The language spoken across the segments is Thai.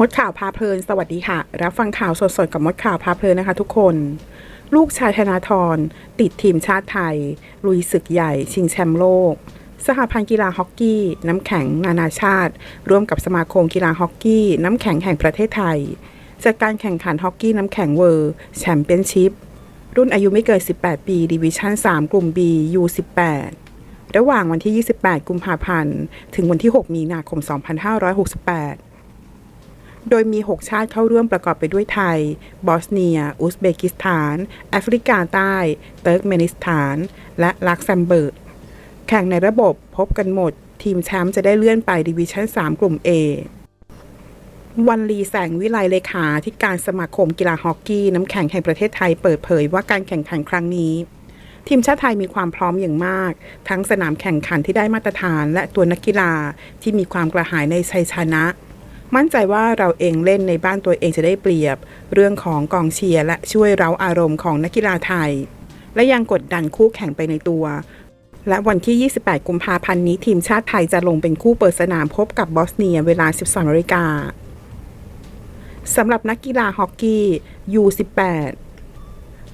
มดข่าวพาเพลิน สวัสดีค่ะ รับฟังข่าวสดๆ กับมดข่าวพาเพลินนะคะทุกคน ลูกชายธนาธรติดทีมชาติไทย ลุยศึกใหญ่ ชิงแชมป์โลก สหพันธ์กีฬาฮอกกี้ น้ำแข็งนานาชาติ ร่วมกับสมาคมกีฬาฮอกกี้ น้ำแข็งแห่งประเทศไทย จัดการแข่งขันฮอกกี้น้ำแข็งเวิร์แชมเปี้ยนชิพรุ่นอายุไม่เกิน 18 ปีดิวิชั่น 3 กลุ่ม B U18 ระหว่างวันที่ 28 กุมภาพันธ์ ถึงวันที่ 6 มีนาคม 2568 โดยมี 6 ชาติเข้าร่วมประกอบไปด้วยไทย บอสเนีย อุซเบกิสถาน แอฟริกาใต้ เติร์กเมนิสถาน และลักเซมเบิร์ก แข่งในระบบพบกันหมด ทีมแชมป์จะได้เลื่อนไปดิวิชั่น 3 กลุ่ม A วันลีแสงวิไลเลขาที่การสมาคมกีฬาฮอกกี้น้ำแข็งแห่งประเทศไทยเปิดเผยว่าการแข่งขันครั้งนี้ ทีมชาติไทยมีความพร้อมอย่างมาก ทั้งสนามแข่งขันที่ได้มาตรฐานและตัวนักกีฬาที่มีความกระหายในชัยชนะ มั่นใจว่าเราเองเล่นในบ้านตัวเองจะได้เปรียบ เรื่องของกองเชียร์และช่วยเราอารมณ์ของนักกีฬาไทย และยังกดดันคู่แข่งไปในตัว และวันที่ 28 กุมภาพันธ์นี้ทีมชาติไทยจะลงเป็นคู่เปิดสนามพบกับบอสเนียเวลา12นาฬิกาสำหรับนักกีฬาฮอกกี้ U18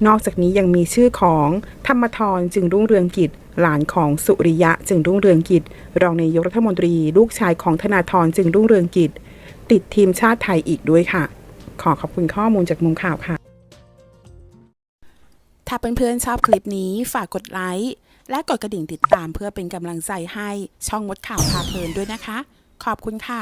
นอกจากนี้ยังมีชื่อของธรรมทรจึงรุ่งเรืองกิจ หลานของสุริยะจึงรุ่งเรืองกิจ รองนายกรัฐมนตรี ลูกชายของธนาธรจึงรุ่งเรืองกิจ ติดทีมชาติไทยอีกด้วยค่ะ ขอขอบคุณข้อมูลจากมุมข่าวค่ะ ถ้าเพื่อนๆชอบคลิปนี้ฝากกดไลค์และกดกระดิ่งติดตามเพื่อเป็นกำลังใจให้ช่องมดข่าวพาเพลินด้วยนะคะ ขอบคุณค่ะ